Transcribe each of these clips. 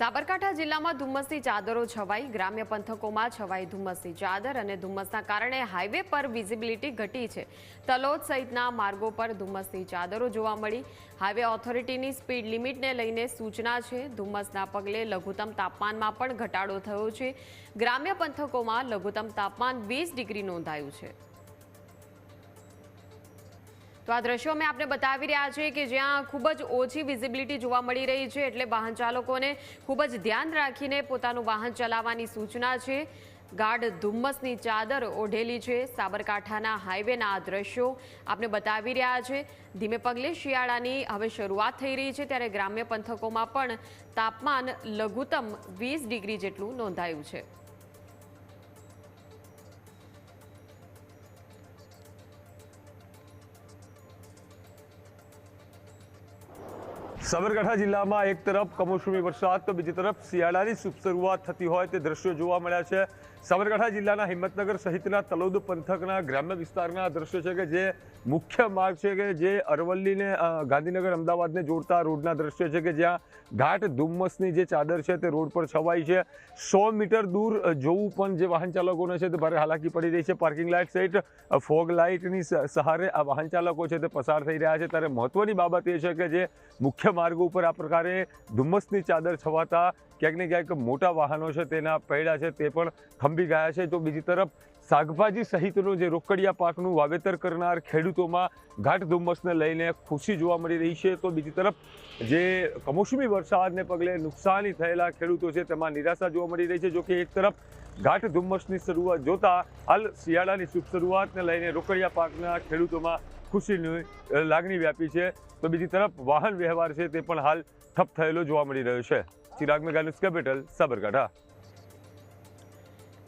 સાબરકાંઠા જિલ્લામાં ધુમ્મસની ચાદરો છવાઈ, ગ્રામ્ય પંથકોમાં છવાઈ ધુમ્મસની ચાદર અને ધુમ્મસના કારણે હાઈવે પર વિઝિબિલિટી ઘટી છે. તલોદ સહિતના માર્ગો પર ધુમ્મસની ચાદરો જોવા મળી. હાઈવે ઓથોરિટીની સ્પીડ લિમિટને લઈને સૂચના છે, ધુમ્મસના પગલે લઘુત્તમ તાપમાનમાં પણ ઘટાડો થયો છે. ગ્રામ્ય પંથકોમાં લઘુત્તમ તાપમાન વીસ ડિગ્રી નોંધાયું છે. તો આ દ્રશ્યો અમે આપને બતાવી રહ્યા છીએ કે જ્યાં ખૂબ જ ઓછી વિઝિબિલિટી જોવા મળી રહી છે એટલે વાહન ચાલકોને ખૂબ જ ધ્યાન રાખીને પોતાનું વાહન ચલાવવાની સૂચના છે. ગાઢ ધુમ્મસની ચાદર ઓઢેલી છે. સાબરકાંઠાના હાઈવેના આ દ્રશ્યો આપને બતાવી રહ્યા છે. ધીમે પગલે શિયાળાની હવે શરૂઆત થઈ રહી છે ત્યારે ગ્રામ્ય પંથકોમાં પણ તાપમાન લઘુત્તમ વીસ ડિગ્રી જેટલું નોંધાયું છે. સાબરકાંઠા જિલ્લામાં એક તરફ કમોસમી વરસાદ તો બીજી તરફ શિયાળાની શુભ શરૂઆત થતી હોય તે દ્રશ્યો જોવા મળ્યા છે. સાબરકાંઠા જિલ્લાના હિંમતનગર સહિતના તલોદ પંથકના ગ્રામ્ય વિસ્તારના દ્રશ્યો છે કે જે મુખ્ય માર્ગ છે કે જે અરવલ્લીને ગાંધીનગર, અમદાવાદને જોડતા રોડના દ્રશ્યો છે કે જ્યાં ઘાટ ધુમ્મસની જે ચાદર છે તે રોડ પર છવાઈ છે. સો મીટર દૂર જોવું પણ જે વાહન ચાલકોને છે તે ભારે હાલાકી પડી રહી છે. પાર્કિંગ લાઇટ સહિત ફોગ લાઇટની સહારે આ વાહન ચાલકો છે તે પસાર થઈ રહ્યા છે. ત્યારે મહત્વની બાબત એ છે કે જે મુખ્ય માર્ગ ઉપર આ પ્રકારે ધુમ્મસની ચાદર છવાતા ક્યાંક ને ક્યાંક મોટા વાહનો છે તેના પૈડા છે તે પણ ખંભી ગયા છે. તો બીજી તરફ શાકભાજી સહિતનું જે રોકડિયા પાકનું વાવેતર કરનાર ખેડૂતોમાં ઘાટ ધુમ્મસને લઈને ખુશી જોવા મળી રહી છે. તો બીજી તરફ જે કમોસમી વરસાદને પગલે નુકસાની થયેલા ખેડૂતો છે તેમાં નિરાશા જોવા મળી રહી છે. જોકે એક તરફ ઘાટ ધુમ્મસની શરૂઆત જોતા હાલ શિયાળાની શુભ શરૂઆતને લઈને રોકડિયા પાકના ખેડૂતોમાં ખુશીની લાગણી વ્યાપી છે. તો બીજી તરફ વાહન વ્યવહાર છે તે પણ હાલ ઠપ થયેલો જોવા મળી રહ્યો છે. ચિરાગ મેઘાનુસ કેપિટલ, સાબરકાંઠા.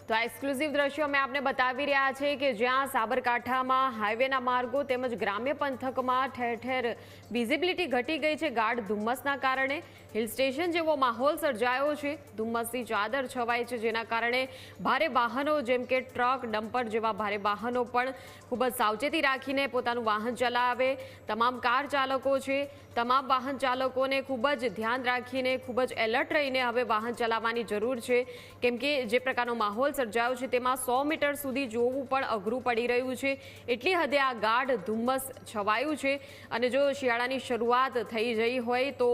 તો આ એક્સક્લુઝિવ દ્રશ્યો અમે આપને બતાવી રહ્યા છે કે જ્યાં સાબરકાંઠામાં હાઈવેના માર્ગો તેમજ ગ્રામ્ય પંથકમાં ઠેર ઠેર વિઝિબિલિટી ઘટી ગઈ છે ગાઢ ધુમ્મસના કારણે. હિલ સ્ટેશન જેવો માહોલ સર્જાયો છે. ધુમ્મસની ચાદર છવાય છે જેના કારણે ભારે વાહનો જેમ કે ટ્રક, ડમ્પર જેવા ભારે વાહનો પણ ખૂબ જ સાવચેતી રાખીને પોતાનું વાહન ચલાવે. તમામ કાર ચાલકો છે તમામ વાહન ચાલકોને ખૂબ જ ધ્યાન રાખીને ખૂબ જ એલર્ટ રહીને હવે વાહન ચલાવવાની જરૂર છે. કેમ કે જે પ્રકારનો માહોલ સર્જાયો છે તેમાં સો મીટર સુધી જોવું પણ અઘરું પડી રહ્યું છે. એટલી હદે આ ગાઢ ધુમ્મસ છવાયું છે અને જો શિયાળાની શરૂઆત થઈ જઈ હોય તો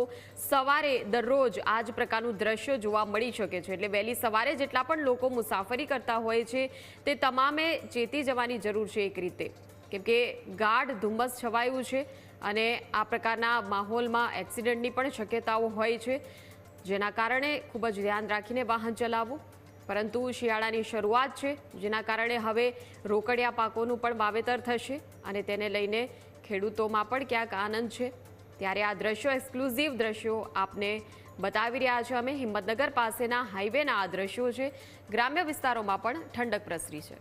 સવારે દરરોજ આ જ પ્રકારનું દ્રશ્ય જોવા મળી શકે છે. એટલે વહેલી સવારે જેટલા પણ લોકો મુસાફરી કરતા હોય છે તે તમામે ચેતી જવાની જરૂર છે એક રીતે. કેમ કે ગાઢ ધુમ્મસ છવાયું છે અને આ પ્રકારના માહોલમાં એક્સિડન્ટની પણ શક્યતાઓ હોય છે. જેના કારણે ખૂબ જ ધ્યાન રાખીને વાહન ચલાવવું પરંતુ શિયાળાની શરૂઆત છે, જેના કારણે હવે રોકડિયા પાકોનું પણ વાવેતર થશે અને તેને લઈને ખેડૂતોમાં પણ ક્યાંક આનંદ છે. ત્યારે આ દ્રશ્યો એક્સક્લુઝિવ દ્રશ્યો આપને બતાવી રહ્યા છે. અમે હિંમતનગર પાસેના હાઈવેના આ દ્રશ્યો છે. ગ્રામ્ય વિસ્તારોમાં પણ ઠંડક પ્રસરી છે.